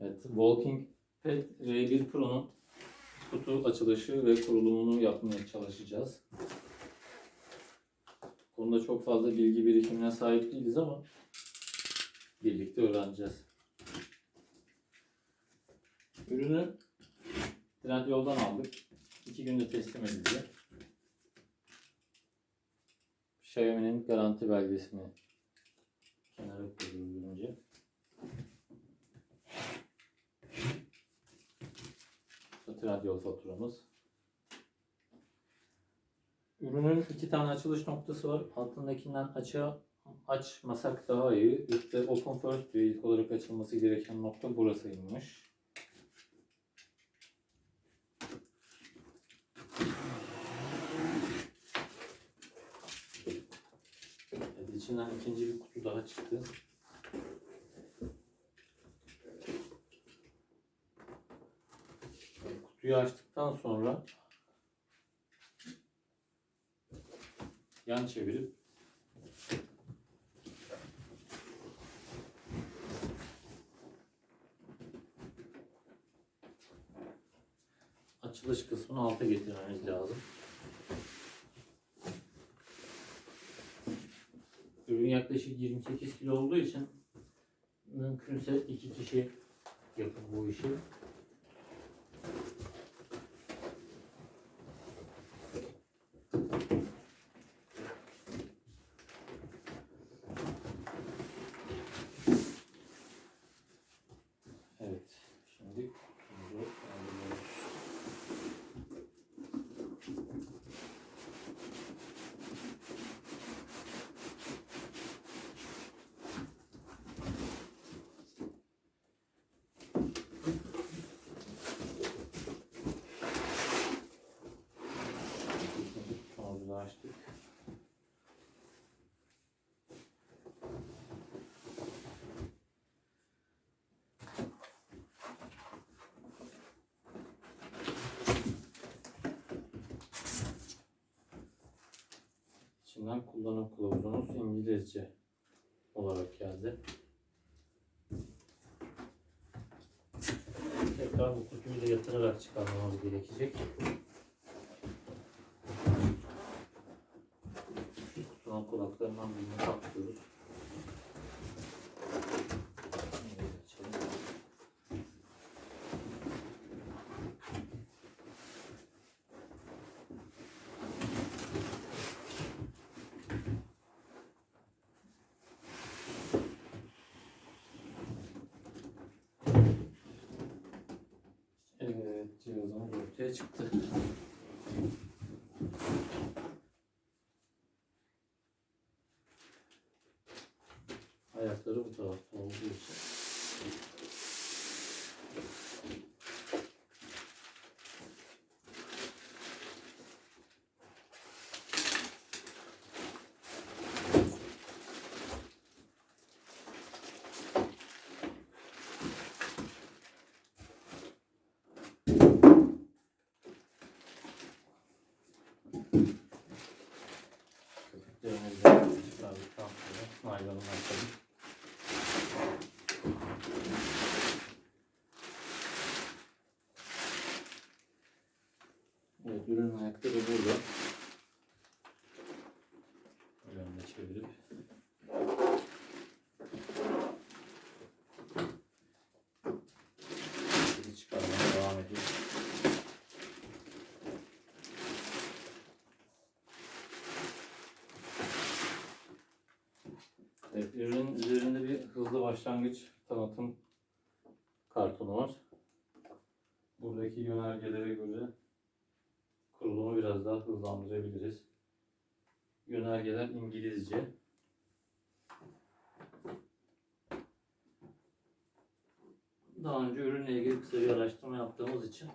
Evet, Walking Pad R1 Pro'nun kutu açılışı ve kurulumunu yapmaya çalışacağız. Konuda çok fazla bilgi birikimine sahip değiliz ama birlikte öğreneceğiz. Ürünü Trendyol'dan aldık. İki günde teslim edildi. Xiaomi'nin garanti belgesini kenara koyuyoruz önce. Bu Trendyol faturamız. Ürünün iki tane açılış noktası var. Altındakinden açığa açmasak daha iyi. Üstte Open First diyor. İlk olarak açılması gereken nokta burasıymış. Evet, içinden ikinci bir kutu daha çıktı. Kutuyu açtıktan sonra yan çevirip açılış kısmını alta getirmemiz lazım. Ürün yaklaşık 28 kilo olduğu için mümkünse iki kişi yapın bu işi. Evet. Şimdi kutumuzu kaldırıyoruz. İkinci kutumuzu da açtık. İçinden kullanım kılavuzumuz İngilizce olarak geldi. Tekrar bu kutuyu da yatırarak çıkarmamız gerekecek. Şu kutunun kulaklarından birini takıyoruz. Evet, açalım. Evet, cihazımız ortaya çıktı. Ayakları bu tarafta olduğu. Köpüklerimizden çıkardıktan sonra naylonu açalım. Evet, ürün ayakları burada. Önüne çevirip Şimdi çıkarmaya devam ediyoruz. Evet, ürün üzerinde bir hızlı başlangıç tanıtım kartonu var. Buradaki yönergelere göre kurulumu biraz daha hızlandırabiliriz. Yönergeler İngilizce. Daha önce ürünle ilgili kısa bir araştırma yaptığımız için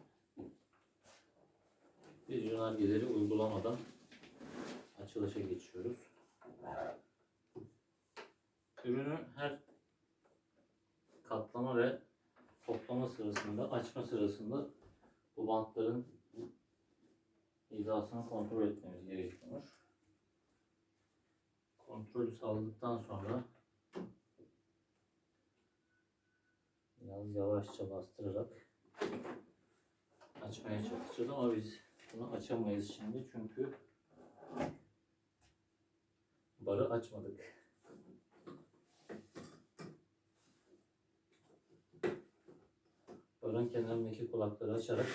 biz yönergeleri uygulamadan açılışa geçiyoruz. Ürünü her katlama ve toplama sırasında, açma sırasında bu bantların hizasını kontrol etmemiz gerekiyor. Kontrolü sağladıktan sonra biraz yavaşça bastırarak açmaya çalışacağız ama biz bunu açamayız şimdi çünkü barı açmadık. Barın kenarındaki kulakları açarak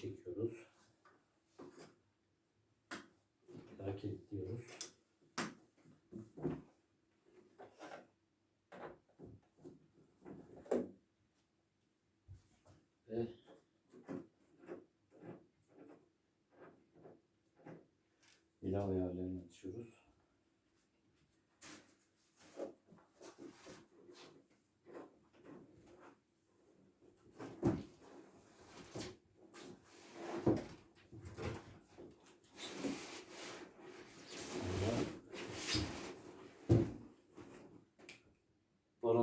çekiyoruz.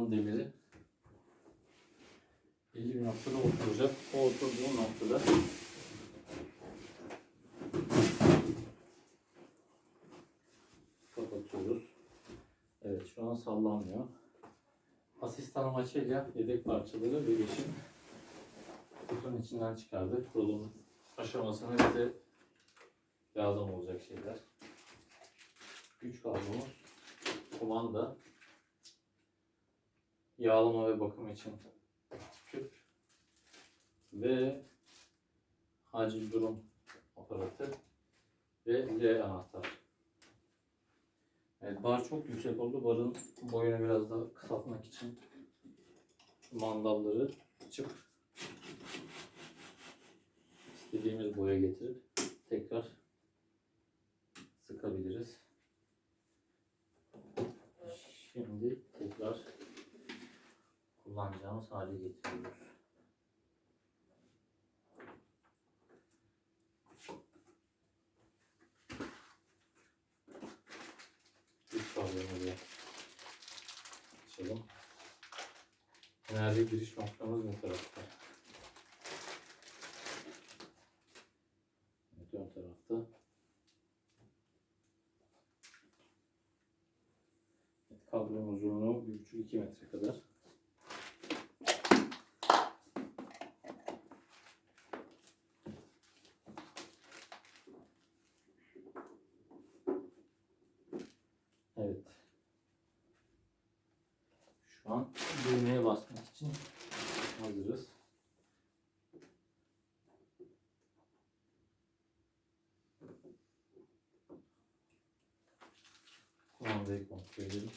Barın demiri belli bir noktada oturacak. O oturduğu noktada kapatıyoruz. Evet şu an sallanmıyor. Asistan maçıyla yedek parçaları ve geçim kutunun içinden çıkardık. Kurulum aşamasını bize lazım olacak şeyler. Güç kablomuz, kumanda, yağlama ve bakım için küp ve acil durum aparatı ve L anahtar. Evet, bar çok yüksek oldu. Barın boyunu biraz daha kısaltmak için mandalları açıp istediğimiz boya getirip tekrar sıkabiliriz. Şimdi kullanacağımız hale getiriyoruz. Güç kavramını açalım. Enerji giriş noktamız ne tarafta? Evet, ön tarafta. Evet, kablonun uzunluğu 1,5-2 metre kadar. Evet. Şu an düğmeye basmak için hazırız. Kumandayı kontrol edelim.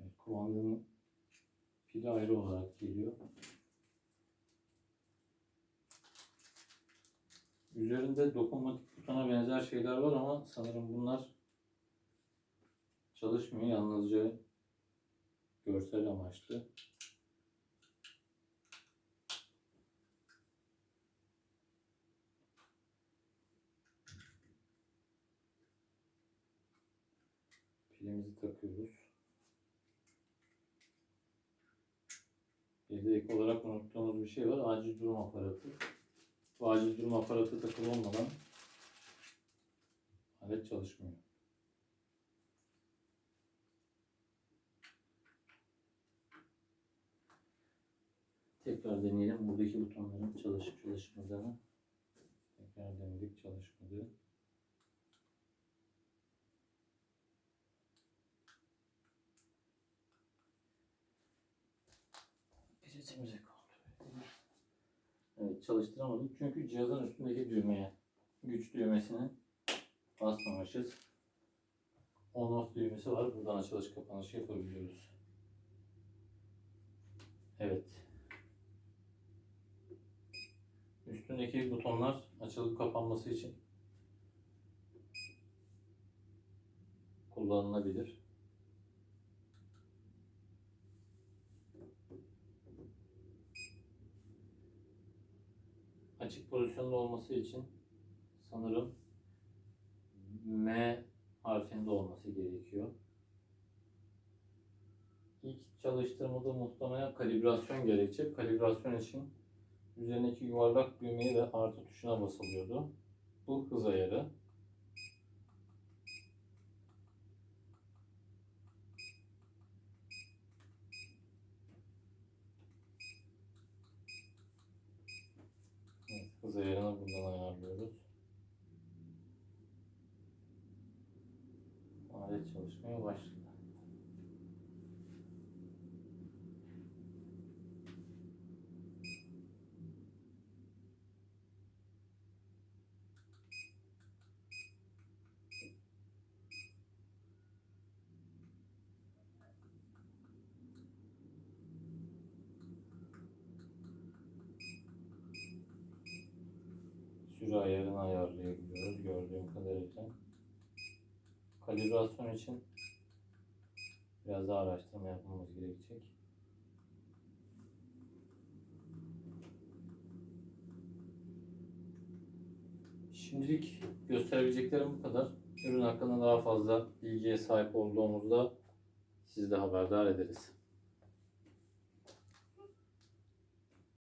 Evet, kumandanın pili ayrı olarak geliyor. Üzerinde dokunmatik butona benzer şeyler var ama sanırım bunlar çalışmıyor. Yalnızca görsel amaçlı. Pilimizi takıyoruz. Bir de ek olarak unuttuğumuz bir şey var. Acil durum aparatı. Bu acil durum aparatı takılı olmadan alet çalışmıyor. Tekrar deneyelim buradaki butonların çalışıp çalışmadığını. Tekrar denedik çalışmadı. Biletimizi kontrol edelim. Evet çalıştıramadık çünkü cihazın üstündeki düğmeye güç düğmesini basmamışız. On off düğmesi var. Buradan açılış kapanışı yapabiliyoruz. Evet. Üstündeki butonlar açılıp kapanması için kullanılabilir. Açık pozisyonda olması için sanırım M harfinde olması gerekiyor. İlk çalıştırmada muhtemelen kalibrasyon gerekecek. Kalibrasyon için üzerindeki yuvarlak düğmeye ve artı tuşuna basılıyordu. Bu hız ayarı. Zeyrana buradan ayarlıyoruz. Alet çalışmaya başlıyor. Süre ayarını ayarlayabiliyoruz gördüğüm kadarıyla. Kalibrasyon için biraz daha araştırma yapmamız gerekecek. Şimdilik gösterebileceklerim bu kadar. Ürün hakkında daha fazla bilgiye sahip olduğumuzda sizi de haberdar ederiz.